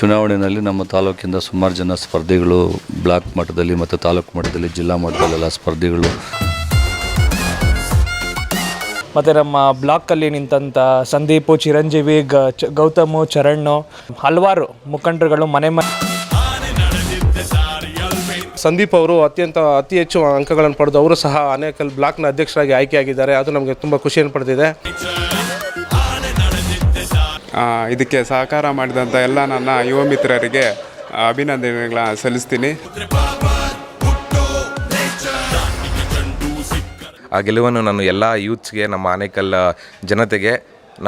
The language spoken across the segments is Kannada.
ಚುನಾವಣೆಯಲ್ಲಿ ನಮ್ಮ ತಾಲೂಕಿಂದ ಸುಮಾರು ಜನ ಸ್ಪರ್ಧಿಗಳು ಬ್ಲಾಕ್ ಮಟ್ಟದಲ್ಲಿ ಮತ್ತು ತಾಲೂಕು ಮಟ್ಟದಲ್ಲಿ ಜಿಲ್ಲಾ ಮಟ್ಟದಲ್ಲೆಲ್ಲ ಸ್ಪರ್ಧಿಗಳು. ಮತ್ತು ನಮ್ಮ ಬ್ಲಾಕಲ್ಲಿ ನಿಂತಂಥ ಸಂದೀಪು ಚಿರಂಜೀವಿ ಗ ಚ ಗೌತಮು ಚರಣ್ ಹಲವಾರು ಮುಖಂಡರುಗಳು ಮನೆ ಮನೆ ಸಂದೀಪ್ ಅವರು ಅತ್ಯಂತ ಅತಿ ಹೆಚ್ಚು ಅಂಕಗಳನ್ನು ಪಡೆದು ಅವರು ಸಹ ಆನೇಕಲ್ ಬ್ಲಾಕ್ನ ಅಧ್ಯಕ್ಷರಾಗಿ ಆಯ್ಕೆಯಾಗಿದ್ದಾರೆ. ಅದು ನಮಗೆ ತುಂಬ ಖುಷಿಯನ್ನು ಪಡೆದಿದೆ. ಇದಕ್ಕೆ ಸಹಕಾರ ಮಾಡಿದಂಥ ಎಲ್ಲ ನನ್ನ ಯುವ ಮಿತ್ರರಿಗೆ ಅಭಿನಂದನೆಗಳ ಸಲ್ಲಿಸ್ತೀನಿ. ಆ ಗೆಲುವನ್ನು ನಾನು ಎಲ್ಲ ಯೂತ್ಸ್ಗೆ, ನಮ್ಮ ಆನೇಕಲ್ ಜನತೆಗೆ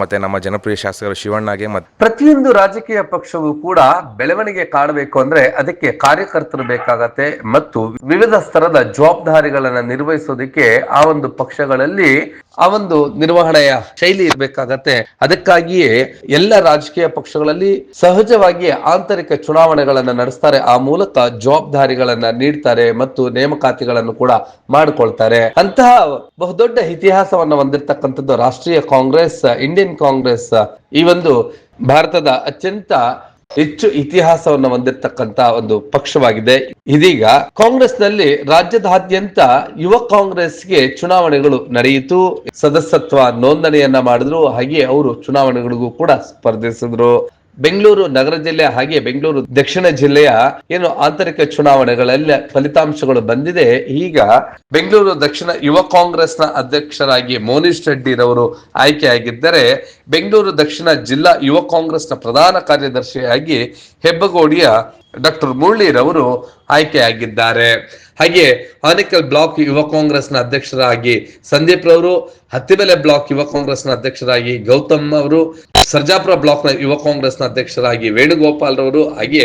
ಮತ್ತು ನಮ್ಮ ಜನಪ್ರಿಯ ಶಾಸಕರು ಶಿವಣ್ಣಗೆ ಮತ್ತು ಪ್ರತಿಯೊಂದು ರಾಜಕೀಯ ಪಕ್ಷವೂ ಕೂಡ ಬೆಳವಣಿಗೆ ಕಾಣಬೇಕು ಅಂದ್ರೆ ಅದಕ್ಕೆ ಕಾರ್ಯಕರ್ತರು ಬೇಕಾಗತ್ತೆ ಮತ್ತು ವಿವಿಧ ಸ್ತರದ ಜವಾಬ್ದಾರಿಗಳನ್ನ ನಿರ್ವಹಿಸೋದಕ್ಕೆ ಆ ಒಂದು ಪಕ್ಷಗಳಲ್ಲಿ ಆ ಒಂದು ನಿರ್ವಹಣೆಯ ಶೈಲಿ ಇರಬೇಕಾಗತ್ತೆ. ಅದಕ್ಕಾಗಿಯೇ ಎಲ್ಲ ರಾಜಕೀಯ ಪಕ್ಷಗಳಲ್ಲಿ ಸಹಜವಾಗಿ ಆಂತರಿಕ ಚುನಾವಣೆಗಳನ್ನ ನಡೆಸ್ತಾರೆ. ಆ ಮೂಲಕ ಜವಾಬ್ದಾರಿಗಳನ್ನ ನೀಡ್ತಾರೆ ಮತ್ತು ನೇಮಕಾತಿಗಳನ್ನು ಕೂಡ ಮಾಡಿಕೊಳ್ತಾರೆ. ಅಂತಹ ಬಹುದೊಡ್ಡ ಇತಿಹಾಸವನ್ನ ಹೊಂದಿರತಕ್ಕಂಥದ್ದು ರಾಷ್ಟ್ರೀಯ ಕಾಂಗ್ರೆಸ್ ಇಂಡಿಯನ್ ಕಾಂಗ್ರೆಸ್ ಈ ಒಂದು ಭಾರತದ ಅತ್ಯಂತ ಹೆಚ್ಚು ಇತಿಹಾಸವನ್ನು ಹೊಂದಿರತಕ್ಕಂತ ಒಂದು ಪಕ್ಷವಾಗಿದೆ. ಇದೀಗ ಕಾಂಗ್ರೆಸ್ನಲ್ಲಿ ರಾಜ್ಯದಾದ್ಯಂತ ಯುವ ಕಾಂಗ್ರೆಸ್ಗೆ ಚುನಾವಣೆಗಳು ನಡೆಯಿತು. ಸದಸ್ಯತ್ವ ನೋಂದಣಿಯನ್ನ ಮಾಡಿದ್ರು. ಹಾಗೆ ಅವರು ಚುನಾವಣೆಗಳಿಗೂ ಕೂಡ ಸ್ಪರ್ಧಿಸಿದ್ರು. ಬೆಂಗಳೂರು ನಗರ ಜಿಲ್ಲೆ ಹಾಗೆ ಬೆಂಗಳೂರು ದಕ್ಷಿಣ ಜಿಲ್ಲೆಯ ಏನು ಆಂತರಿಕ ಚುನಾವಣೆಗಳಲ್ಲಿ ಫಲಿತಾಂಶಗಳು ಬಂದಿದೆ. ಈಗ ಬೆಂಗಳೂರು ದಕ್ಷಿಣ ಯುವ ಕಾಂಗ್ರೆಸ್ನ ಅಧ್ಯಕ್ಷರಾಗಿ ಮೋನಿಶ್ ರೆಡ್ಡಿರವರು ಆಯ್ಕೆಯಾಗಿದ್ದರೆ ಬೆಂಗಳೂರು ದಕ್ಷಿಣ ಜಿಲ್ಲಾ ಯುವ ಕಾಂಗ್ರೆಸ್ನ ಪ್ರಧಾನ ಕಾರ್ಯದರ್ಶಿಯಾಗಿ ಹೆಬ್ಬಗೋಡಿಯ ಡಾಕ್ಟರ್ ಮುರಳಿರವರು ಆಯ್ಕೆಯಾಗಿದ್ದಾರೆ ಹಾಗೆ ಆನೇಕಲ್ ಬ್ಲಾಕ್ ಯುವ ಕಾಂಗ್ರೆಸ್ನ ಅಧ್ಯಕ್ಷರಾಗಿ ಸಂದೀಪ್ ರವರು, ಹತ್ತಿಬೆಲೆ ಬ್ಲಾಕ್ ಯುವ ಕಾಂಗ್ರೆಸ್ನ ಅಧ್ಯಕ್ಷರಾಗಿ ಗೌತಮ್ ಅವರು, ಸರ್ಜಾಪುರ ಬ್ಲಾಕ್ನ ಯುವ ಕಾಂಗ್ರೆಸ್ನ ಅಧ್ಯಕ್ಷರಾಗಿ ವೇಣುಗೋಪಾಲ್ ರವರು, ಹಾಗೆ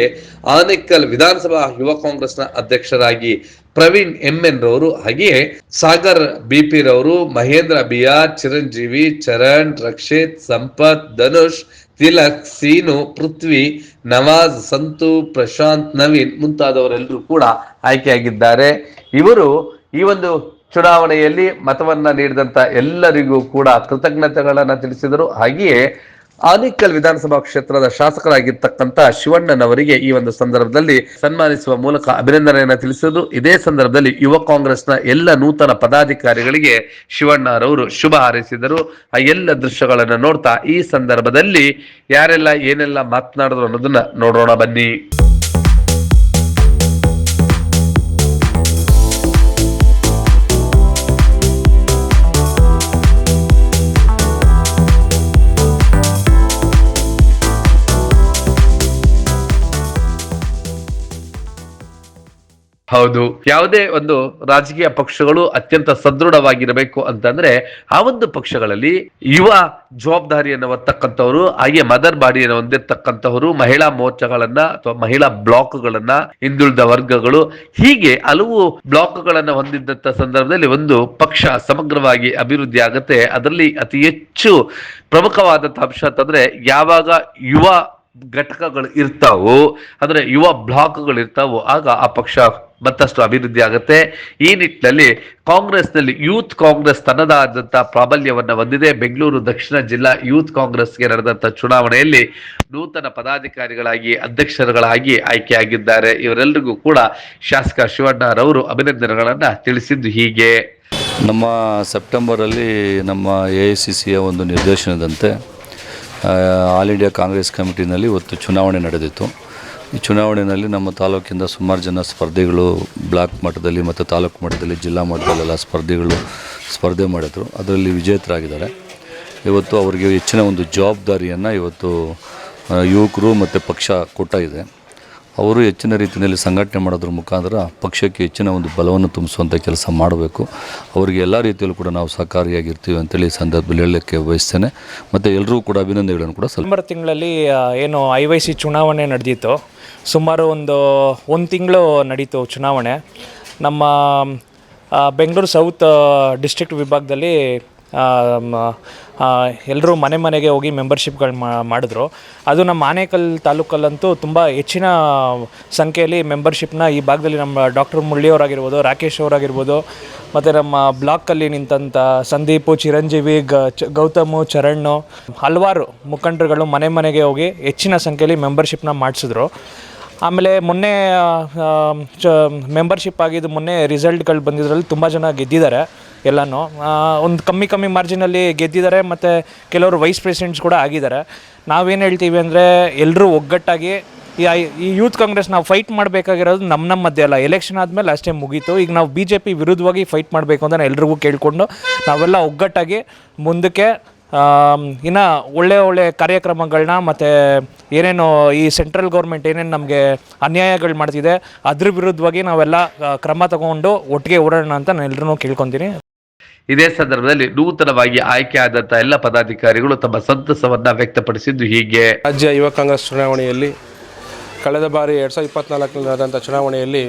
ಆನೇಕಲ್ ವಿಧಾನಸಭಾ ಯುವ ಕಾಂಗ್ರೆಸ್ನ ಅಧ್ಯಕ್ಷರಾಗಿ ಪ್ರವೀಣ್ ಎಂ ಎನ್ ರವರು ಹಾಗೆಯೇ ಸಾಗರ್ ಬಿಪಿ ರವರು ಮಹೇಂದ್ರ ಬಿಆರ್ ಚಿರಂಜೀವಿ, ಚರಣ್, ರಕ್ಷಿತ್, ಸಂಪತ್, ಧನುಷ್, ತಿಲಕ್, ಸೀನು, ಪೃಥ್ವಿ, ನವಾಜ್, ಸಂತು, ಪ್ರಶಾಂತ್, ನವೀನ್ ಮುಂತಾದವರೆಲ್ಲರೂ ಕೂಡ ಆಯ್ಕೆಯಾಗಿದ್ದಾರೆ. ಇವರು ಈ ಒಂದು ಚುನಾವಣೆಯಲ್ಲಿ ಮತವನ್ನ ನೀಡಿದಂತ ಎಲ್ಲರಿಗೂ ಕೂಡ ಕೃತಜ್ಞತೆಗಳನ್ನ ತಿಳಿಸಿದರು. ಹಾಗೆಯೇ ಆನೇಕಲ್ ವಿಧಾನಸಭಾ ಕ್ಷೇತ್ರದ ಶಾಸಕರಾಗಿರ್ತಕ್ಕಂತ ಶಿವಣ್ಣನವರಿಗೆ ಈ ಒಂದು ಸಂದರ್ಭದಲ್ಲಿ ಸನ್ಮಾನಿಸುವ ಮೂಲಕ ಅಭಿನಂದನೆಯನ್ನು ತಿಳಿಸಿದ್ರು ಇದೇ ಸಂದರ್ಭದಲ್ಲಿ ಯುವ ಕಾಂಗ್ರೆಸ್ನ ಎಲ್ಲ ನೂತನ ಪದಾಧಿಕಾರಿಗಳಿಗೆ ಶಿವಣ್ಣರವರು ಶುಭ ಹಾರೈಸಿದರು. ಆ ಎಲ್ಲ ದೃಶ್ಯಗಳನ್ನು ನೋಡ್ತಾ ಈ ಸಂದರ್ಭದಲ್ಲಿ ಯಾರೆಲ್ಲ ಏನೆಲ್ಲ ಮಾತನಾಡಿದ್ರು ಅನ್ನೋದನ್ನ ನೋಡೋಣ ಬನ್ನಿ. ಹೌದು. ಯಾವುದೇ ಒಂದು ರಾಜಕೀಯ ಪಕ್ಷಗಳು ಅತ್ಯಂತ ಸದೃಢವಾಗಿರಬೇಕು ಅಂತಂದ್ರೆ ಆ ಒಂದು ಪಕ್ಷಗಳಲ್ಲಿ ಯುವ ಜವಾಬ್ದಾರಿಯನ್ನು ಹೊತ್ತಕ್ಕಂಥವ್ರು ಹಾಗೆ ಮದರ್ ಬಾಡಿಯನ್ನು ಹೊಂದಿರ್ತಕ್ಕಂಥವ್ರು, ಮಹಿಳಾ ಮೋರ್ಚಾಗಳನ್ನ ಅಥವಾ ಮಹಿಳಾ ಬ್ಲಾಕ್ಗಳನ್ನ, ಹಿಂದುಳಿದ ವರ್ಗಗಳು, ಹೀಗೆ ಹಲವು ಬ್ಲಾಕ್ಗಳನ್ನ ಹೊಂದಿದ್ದಂತ ಸಂದರ್ಭದಲ್ಲಿ ಒಂದು ಪಕ್ಷ ಸಮಗ್ರವಾಗಿ ಅಭಿವೃದ್ಧಿ ಆಗುತ್ತೆ. ಅದರಲ್ಲಿ ಅತಿ ಹೆಚ್ಚು ಪ್ರಮುಖವಾದಂತಹ ಅಂಶ ಅಂತಂದ್ರೆ ಯಾವಾಗ ಯುವ ಘಟಕಗಳು ಇರ್ತಾವೋ, ಅಂದ್ರೆ ಯುವ ಬ್ಲಾಕ್ಗಳು ಇರ್ತಾವೋ, ಆಗ ಆ ಪಕ್ಷ ಮತ್ತಷ್ಟು ಅಭಿವೃದ್ಧಿ ಆಗುತ್ತೆ. ಈ ನಿಟ್ಟಿನಲ್ಲಿ ಕಾಂಗ್ರೆಸ್ನಲ್ಲಿ ಯೂತ್ ಕಾಂಗ್ರೆಸ್ ತನ್ನದಾದಂತಹ ಪ್ರಾಬಲ್ಯವನ್ನು ಹೊಂದಿದೆ. ಬೆಂಗಳೂರು ದಕ್ಷಿಣ ಜಿಲ್ಲಾ ಯೂತ್ ಕಾಂಗ್ರೆಸ್ಗೆ ನಡೆದಂತ ಚುನಾವಣೆಯಲ್ಲಿ ನೂತನ ಪದಾಧಿಕಾರಿಗಳಾಗಿ, ಅಧ್ಯಕ್ಷರುಗಳಾಗಿ ಆಯ್ಕೆಯಾಗಿದ್ದಾರೆ. ಇವರೆಲ್ಲರಿಗೂ ಕೂಡ ಶಾಸಕ ಶಿವಣ್ಣರವರು ಅಭಿನಂದನೆಗಳನ್ನು ತಿಳಿಸಿದ್ದು ಹೀಗೆ. ನಮ್ಮ ಸೆಪ್ಟೆಂಬರಲ್ಲಿ ನಮ್ಮ ಎ ಐ ಸಿಯ ಒಂದು ನಿರ್ದೇಶನದಂತೆ ಆಲ್ ಇಂಡಿಯಾ ಕಾಂಗ್ರೆಸ್ ಕಮಿಟಿನಲ್ಲಿ ಇವತ್ತು ಚುನಾವಣೆ ನಡೆದಿತ್ತು. ಈ ಚುನಾವಣೆಯಲ್ಲಿ ನಮ್ಮ ತಾಲೂಕಿಂದ ಸುಮಾರು ಜನ ಸ್ಪರ್ಧಿಗಳು ಬ್ಲಾಕ್ ಮಟ್ಟದಲ್ಲಿ ಮತ್ತು ತಾಲೂಕು ಮಟ್ಟದಲ್ಲಿ ಜಿಲ್ಲಾ ಮಟ್ಟದಲ್ಲೆಲ್ಲ ಸ್ಪರ್ಧಿಗಳು ಸ್ಪರ್ಧೆ ಮಾಡಿದ್ರು. ಅದರಲ್ಲಿ ವಿಜೇತರಾಗಿದ್ದಾರೆ. ಇವತ್ತು ಅವರಿಗೆ ಹೆಚ್ಚಿನ ಒಂದು ಜವಾಬ್ದಾರಿಯನ್ನು ಇವತ್ತು ಯುವಕರು ಮತ್ತು ಪಕ್ಷ ಕೊಟ್ಟಾಗಿದೆ ಅವರು ಹೆಚ್ಚಿನ ರೀತಿಯಲ್ಲಿ ಸಂಘಟನೆ ಮಾಡೋದ್ರ ಮುಖಾಂತರ ಪಕ್ಷಕ್ಕೆ ಹೆಚ್ಚಿನ ಒಂದು ಬಲವನ್ನು ತುಂಬಿಸುವಂಥ ಕೆಲಸ ಮಾಡಬೇಕು. ಅವರಿಗೆ ಎಲ್ಲ ರೀತಿಯಲ್ಲೂ ಕೂಡ ನಾವು ಸಹಕಾರಿಯಾಗಿರ್ತೀವಿ ಅಂತೇಳಿ ಸಂದರ್ಭದಲ್ಲಿ ಹೇಳಲಿಕ್ಕೆ ಬಯಸ್ತೇನೆ. ಮತ್ತು ಎಲ್ಲರೂ ಕೂಡ ಅಭಿನಂದನೆಗಳನ್ನು ಕೂಡ ಸೆಪ್ಟೆಂಬರ್ ತಿಂಗಳಲ್ಲಿ ಏನು ಐ ವೈ ಸಿ ಚುನಾವಣೆ ನಡೆದಿತ್ತು. ಸುಮಾರು ಒಂದು ಒಂದು ತಿಂಗಳು ನಡೀತು ಚುನಾವಣೆ. ನಮ್ಮ ಬೆಂಗಳೂರು ಸೌತ್ ಡಿಸ್ಟ್ರಿಕ್ಟ್ ವಿಭಾಗದಲ್ಲಿ ಎಲ್ಲರೂ ಮನೆ ಮನೆಗೆ ಹೋಗಿ ಮೆಂಬರ್ಶಿಪ್ಗಳು ಮಾಡಿದ್ರು. ಅದು ನಮ್ಮ ಆನೇಕಲ್ ತಾಲೂಕಲ್ಲಂತೂ ತುಂಬ ಹೆಚ್ಚಿನ ಸಂಖ್ಯೆಯಲ್ಲಿ ಮೆಂಬರ್ಶಿಪ್ನ ಈ ಭಾಗದಲ್ಲಿ ನಮ್ಮ ಡಾಕ್ಟರ್ ಮುಳ್ಳಿಯವರಾಗಿರ್ಬೋದು ರಾಕೇಶ್ ಅವರಾಗಿರ್ಬೋದು, ಮತ್ತು ನಮ್ಮ ಬ್ಲಾಕಲ್ಲಿ ನಿಂತಂಥ ಸಂದೀಪು, ಚಿರಂಜೀವಿ, ಗ, ಚ, ಗೌತಮು ಚರಣ್ ಹಲವಾರು ಮುಖಂಡರುಗಳು ಮನೆ ಮನೆಗೆ ಹೋಗಿ ಹೆಚ್ಚಿನ ಸಂಖ್ಯೆಯಲ್ಲಿ ಮೆಂಬರ್ಶಿಪ್ನ ಮಾಡಿಸಿದ್ರು. ಆಮೇಲೆ ಮೊನ್ನೆ ಚ, ಮೆಂಬರ್ಶಿಪ್ ಆಗಿದ್ದು ಮೊನ್ನೆ ರಿಸಲ್ಟ್ಗಳು ಬಂದಿದ್ರಲ್ಲಿ ತುಂಬ ಜನ ಗೆದ್ದಿದ್ದಾರೆ. ಎಲ್ಲನೂ. ಒಂದು ಕಮ್ಮಿ ಕಮ್ಮಿ ಮಾರ್ಜಿನಲ್ಲಿ ಗೆದ್ದಿದ್ದಾರೆ, ಮತ್ತು ಕೆಲವರು ವೈಸ್ ಪ್ರೆಸಿಡೆಂಟ್ಸ್ ಕೂಡ ಆಗಿದ್ದಾರೆ. ನಾವೇನು ಹೇಳ್ತೀವಿ ಅಂದರೆ ಎಲ್ಲರೂ ಒಗ್ಗಟ್ಟಾಗಿ ಈ ಯೂತ್ ಕಾಂಗ್ರೆಸ್ ನಾವು ಫೈಟ್ ಮಾಡಬೇಕಾಗಿರೋದು ನಮ್ಮ ನಮ್ಮ ಮಧ್ಯೆ ಅಲ್ಲ. ಎಲೆಕ್ಷನ್ ಆದಮೇಲೆ ಅಷ್ಟೇ ಮುಗೀತು. ಈಗ ನಾವು ಬಿ ಜೆ ಪಿ ವಿರುದ್ಧವಾಗಿ ಫೈಟ್ ಮಾಡಬೇಕು ಅಂತ ಎಲ್ರಿಗೂ ಕೇಳಿಕೊಂಡು ನಾವೆಲ್ಲ ಒಗ್ಗಟ್ಟಾಗಿ ಮುಂದಕ್ಕೆ ಇನ್ನು ಒಳ್ಳೆ ಒಳ್ಳೆ ಕಾರ್ಯಕ್ರಮಗಳನ್ನ ಮತ್ತು ಏನೇನು ಈ ಸೆಂಟ್ರಲ್ ಗೌರ್ಮೆಂಟ್ ಏನೇನು ನಮಗೆ ಅನ್ಯಾಯಗಳು ಮಾಡ್ತಿದೆ, ಅದ್ರ ವಿರುದ್ಧವಾಗಿ ನಾವೆಲ್ಲ ಕ್ರಮ ತಗೊಂಡು ಒಟ್ಟಿಗೆ ಓಡೋಣ ಅಂತ ನಾನು ಎಲ್ಲರೂ ಕೇಳ್ಕೊತೀನಿ. ಇದೇ ಸಂದರ್ಭದಲ್ಲಿ ನೂತನವಾಗಿ ಆಯ್ಕೆಯಾದಂತಹ ಎಲ್ಲ ಪದಾಧಿಕಾರಿಗಳು ತಮ್ಮ ಸಂತಸವನ್ನ ವ್ಯಕ್ತಪಡಿಸಿದ್ದು ಹೀಗೆ. ರಾಜ್ಯ ಯುವ ಕಾಂಗ್ರೆಸ್ ಚುನಾವಣೆಯಲ್ಲಿ ಕಳೆದ ಬಾರಿ ಎರಡು ಸಾವಿರದ ಇಪ್ಪತ್ನಾಲ್ಕರಲ್ಲಿ ನಡೆದಂಥ ಚುನಾವಣೆಯಲ್ಲಿ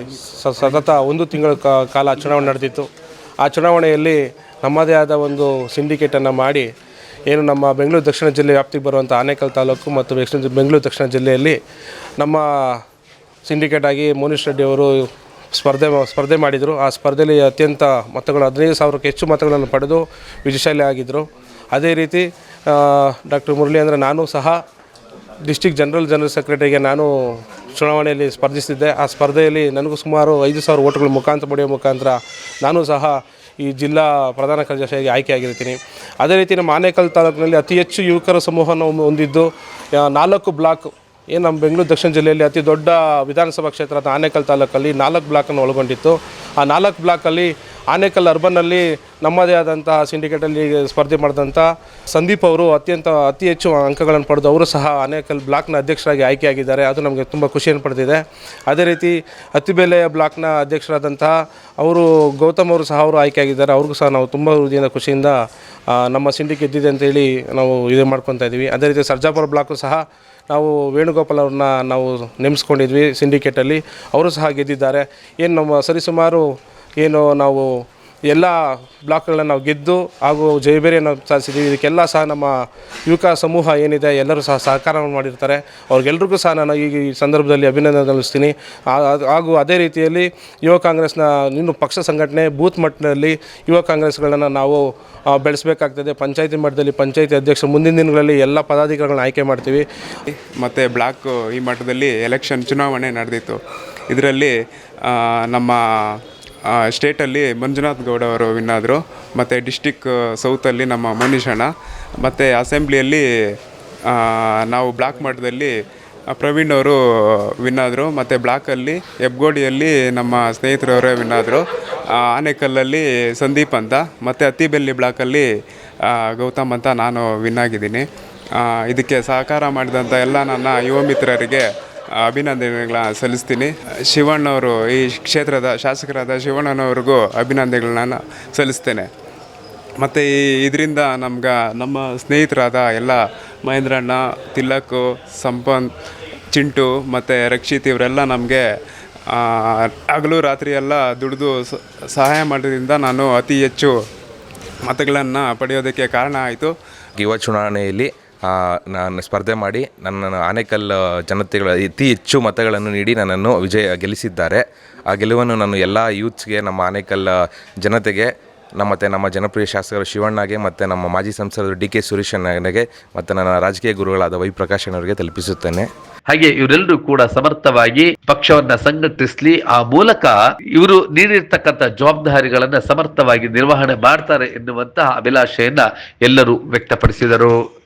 ಸತತ ಒಂದು ತಿಂಗಳ ಕಾಲ ಚುನಾವಣೆ ನಡೆದಿತ್ತು. ಆ ಚುನಾವಣೆಯಲ್ಲಿ ನಮ್ಮದೇ ಆದ ಒಂದು ಸಿಂಡಿಕೇಟನ್ನು ಮಾಡಿ ಏನು ನಮ್ಮ ಬೆಂಗಳೂರು ದಕ್ಷಿಣ ಜಿಲ್ಲೆ ವ್ಯಾಪ್ತಿಗೆ ಬರುವಂಥ ಆನೇಕಲ್ ತಾಲೂಕು ಮತ್ತು ಬೆಂಗಳೂರು ದಕ್ಷಿಣ ಜಿಲ್ಲೆಯಲ್ಲಿ ನಮ್ಮ ಸಿಂಡಿಕೇಟ್ ಆಗಿ ಮೋನೀಶ್ ರೆಡ್ಡಿ ಅವರು ಸ್ಪರ್ಧೆ ಸ್ಪರ್ಧೆ ಮಾಡಿದರು. ಆ ಸ್ಪರ್ಧೆಯಲ್ಲಿ ಅತ್ಯಂತ ಮತಗಳು, ಹದಿನೈದು ಸಾವಿರಕ್ಕೆ ಹೆಚ್ಚು ಮತಗಳನ್ನು ಪಡೆದು ವಿಜಯಶಾಲಿ ಆಗಿದ್ದರು ಅದೇ ರೀತಿ ಡಾಕ್ಟರ್ ಮುರಳಿ ಅಂದರೆ ನಾನು ಸಹ ಡಿಸ್ಟಿಕ್ ಜನರಲ್ ಜನರಲ್ ಸೆಕ್ರೆಟರಿಗೆ ನಾನು ಚುನಾವಣೆಯಲ್ಲಿ ಸ್ಪರ್ಧಿಸಿದ್ದೆ. ಆ ಸ್ಪರ್ಧೆಯಲ್ಲಿ ನನಗೂ ಸುಮಾರು ಐದು ಸಾವಿರ ಓಟ್ಗಳ ಮುಖಾಂತರ ಪಡೆಯುವ ಮುಖಾಂತರ ನಾನು ಸಹ ಈ ಜಿಲ್ಲಾ ಪ್ರಧಾನ ಕಾರ್ಯದರ್ಶಿಯಾಗಿ ಆಯ್ಕೆಯಾಗಿರ್ತೀನಿ. ಅದೇ ರೀತಿ ನಮ್ಮ ಆನೇಕಲ್ ತಾಲೂಕಿನಲ್ಲಿ ಅತಿ ಹೆಚ್ಚು ಯುವಕರ ಸಮೂಹವನ್ನು ಹೊಂದಿದ್ದು ನಾಲ್ಕು ಬ್ಲಾಕ್ ಏನು ನಮ್ಮ ಬೆಂಗಳೂರು ದಕ್ಷಿಣ ಜಿಲ್ಲೆಯಲ್ಲಿ ಅತಿ ದೊಡ್ಡ ವಿಧಾನಸಭಾ ಕ್ಷೇತ್ರ ಅಂತ ಆನೇಕಲ್ ತಾಲೂಕಲ್ಲಿ ನಾಲ್ಕು ಬ್ಲಾಕನ್ನು ಒಳಗೊಂಡಿತ್ತು. ಆ ನಾಲ್ಕು ಬ್ಲಾಕಲ್ಲಿ ಆನೇಕಲ್ ಅರ್ಬನ್ನಲ್ಲಿ ನಮ್ಮದೇ ಆದಂಥ ಸಿಂಡಿಕೇಟಲ್ಲಿ ಸ್ಪರ್ಧೆ ಮಾಡಿದಂಥ ಸಂದೀಪ್ ಅವರು ಅತ್ಯಂತ ಅತಿ ಹೆಚ್ಚು ಅಂಕಗಳನ್ನು ಪಡೆದು ಅವರು ಸಹ ಆನೇಕಲ್ ಬ್ಲಾಕ್ನ ಅಧ್ಯಕ್ಷರಾಗಿ ಆಯ್ಕೆಯಾಗಿದ್ದಾರೆ. ಅದು ನಮಗೆ ತುಂಬ ಖುಷಿಯನ್ನು ಪಡೆದಿದೆ. ಅದೇ ರೀತಿ ಅತಿಬೆಲೆಯ ಬ್ಲಾಕ್ನ ಅಧ್ಯಕ್ಷರಾದಂತಹ ಅವರು ಗೌತಮ್ ಅವರು ಸಹ ಅವರು ಆಯ್ಕೆಯಾಗಿದ್ದಾರೆ. ಅವ್ರಿಗೂ ಸಹ ನಾವು ತುಂಬ ಹೃದಯದ ಖುಷಿಯಿಂದ ನಮ್ಮ ಸಿಂಡಿಕ್ ಗೆದ್ದಿದೆ ಅಂತೇಳಿ ನಾವು ಇದು ಮಾಡ್ಕೊತಾ ಇದ್ದೀವಿ ಅದೇ ರೀತಿ ಸರ್ಜಾಪುರ ಬ್ಲಾಕು ಸಹ ನಾವು ವೇಣುಗೋಪಾಲ್ ಅವ್ರನ್ನ ನಾವು ನೇಮಿಸ್ಕೊಂಡಿದ್ವಿ ಸಿಂಡಿಕೇಟಲ್ಲಿ ಅವರು ಸಹ ಗೆದ್ದಿದ್ದಾರೆ. ಏನು ನಮ್ಮ ಸರಿಸುಮಾರು ಏನು ನಾವು ಎಲ್ಲ ಬ್ಲಾಕ್ಗಳನ್ನು ನಾವು ಗೆದ್ದು ಹಾಗೂ ಜಯಬೇರಿಯನ್ನು ಸಾಧಿಸಿದ್ದೀವಿ. ಇದಕ್ಕೆಲ್ಲ ಸಹ ನಮ್ಮ ಯುವಕ ಸಮೂಹ ಏನಿದೆ, ಎಲ್ಲರೂ ಸಹ ಸಹಕಾರವನ್ನು ಮಾಡಿರ್ತಾರೆ. ಅವ್ರಿಗೆಲ್ರಿಗೂ ಸಹ ನಾನು ಈ ಸಂದರ್ಭದಲ್ಲಿ ಅಭಿನಂದನೆ ಸಲ್ಲಿಸ್ತೀನಿ. ಹಾಗೂ ಅದೇ ರೀತಿಯಲ್ಲಿ ಯುವ ಕಾಂಗ್ರೆಸ್ನ ಇನ್ನು ಪಕ್ಷ ಸಂಘಟನೆ ಬೂತ್ ಮಟ್ಟದಲ್ಲಿ ಯುವ ಕಾಂಗ್ರೆಸ್ಗಳನ್ನು ನಾವು ಬೆಳೆಸಬೇಕಾಗ್ತದೆ. ಪಂಚಾಯತಿ ಮಟ್ಟದಲ್ಲಿ ಪಂಚಾಯತಿ ಅಧ್ಯಕ್ಷ ಮುಂದಿನ ದಿನಗಳಲ್ಲಿ ಎಲ್ಲ ಪದಾಧಿಕಾರಿಗಳನ್ನ ಆಯ್ಕೆ ಮಾಡ್ತೀವಿ. ಮತ್ತು ಬ್ಲಾಕ್ ಈ ಮಟ್ಟದಲ್ಲಿ ಎಲೆಕ್ಷನ್ ಚುನಾವಣೆ ನಡೆದಿತ್ತು. ಇದರಲ್ಲಿ ನಮ್ಮ ಸ್ಟೇಟಲ್ಲಿ ಮಂಜುನಾಥ್ ಗೌಡ ಅವರು ವಿನ್ ಆದರು, ಮತ್ತು ಡಿಸ್ಟಿಕ್ ಸೌತಲ್ಲಿ ನಮ್ಮ ಮನೀಶ್ ಅಣ್ಣ, ಮತ್ತು ಅಸೆಂಬ್ಲಿಯಲ್ಲಿ ನಾವು ಬ್ಲಾಕ್ ಮಟ್ಟದಲ್ಲಿ ಪ್ರವೀಣ್ ಅವರು ವಿನ್ ಆದರು, ಮತ್ತು ಬ್ಲಾಕಲ್ಲಿ ಹೆಬ್ಗೋಡಿಯಲ್ಲಿ ನಮ್ಮ ಸ್ನೇಹಿತರವರೇ ವಿನ್ ಆದರು. ಆನೆಕಲ್ಲಲ್ಲಿ ಸಂದೀಪ್ ಅಂತ, ಮತ್ತು ಅತ್ತಿಬೆಲ್ಲಿ ಬ್ಲಾಕಲ್ಲಿ ಗೌತಮ್ ಅಂತ ನಾನು ವಿನ್ ಆಗಿದ್ದೀನಿ. ಇದಕ್ಕೆ ಸಹಕಾರ ಮಾಡಿದಂಥ ಎಲ್ಲ ನನ್ನ ಯುವ ಮಿತ್ರರಿಗೆ ಅಭಿನಂದನೆಗಳನ್ನ ಸಲ್ಲಿಸ್ತೀನಿ. ಶಿವಣ್ಣವರು ಈ ಕ್ಷೇತ್ರದ ಶಾಸಕರಾದ ಶಿವಣ್ಣನವ್ರಿಗೂ ಅಭಿನಂದನೆಗಳನ್ನ ಸಲ್ಲಿಸ್ತೇನೆ. ಮತ್ತು ಈ ಇದರಿಂದ ನಮ್ಗೆ ನಮ್ಮ ಸ್ನೇಹಿತರಾದ ಎಲ್ಲ ಮಹೇಂದ್ರಣ್ಣ, ತಿಲಕು, ಸಂಪನ್, ಚಿಂಟು ಮತ್ತು ರಕ್ಷಿತ್ ಇವರೆಲ್ಲ ನಮಗೆ ಹಗಲು ರಾತ್ರಿ ಎಲ್ಲ ದುಡಿದು ಸಹಾಯ ಮಾಡೋದ್ರಿಂದ ನಾನು ಅತಿ ಹೆಚ್ಚು ಮತಗಳನ್ನು ಪಡೆಯೋದಕ್ಕೆ ಕಾರಣ ಆಯಿತು. ಯುವ ಚುನಾವಣೆಯಲ್ಲಿ ನಾನು ಸ್ಪರ್ಧೆ ಮಾಡಿ ನನ್ನನ್ನು ಆನೇಕಲ್ ಜನತೆಗಳ, ಅತಿ ಹೆಚ್ಚು ಮತಗಳನ್ನು ನೀಡಿ ನನ್ನನ್ನು ವಿಜಯ ಗೆಲ್ಲಿಸಿದ್ದಾರೆ. ಆ ಗೆಲುವನ್ನು ನಾನು ಎಲ್ಲ ಯೂತ್ಸ್ಗೆ, ನಮ್ಮ ಆನೇಕಲ್ ಜನತೆಗೆ, ನಮ್ಮ ಮತ್ತು ನಮ್ಮ ಜನಪ್ರಿಯ ಶಾಸಕರು ಶಿವಣ್ಣಗೆ ಮತ್ತು ನಮ್ಮ ಮಾಜಿ ಸಂಸದರು ಡಿ ಕೆ ಸುರೇಶ್ ಅಣ್ಣಗೆ ಮತ್ತು ನನ್ನ ರಾಜಕೀಯ ಗುರುಗಳಾದ ವೈ ಪ್ರಕಾಶ್ ಅವರಿಗೆ ತಲುಪಿಸುತ್ತೇನೆ. ಹಾಗೆ ಇವರೆಲ್ಲರೂ ಕೂಡ ಸಮರ್ಥವಾಗಿ ಪಕ್ಷವನ್ನ ಸಂಘಟಿಸಲಿ, ಆ ಮೂಲಕ ಇವರು ನೀಡಿರ್ತಕ್ಕಂಥ ಜವಾಬ್ದಾರಿಗಳನ್ನ ಸಮರ್ಥವಾಗಿ ನಿರ್ವಹಣೆ ಮಾಡ್ತಾರೆ ಎನ್ನುವಂತಹ ಅಭಿಲಾಷೆಯನ್ನ ಎಲ್ಲರೂ ವ್ಯಕ್ತಪಡಿಸಿದರು.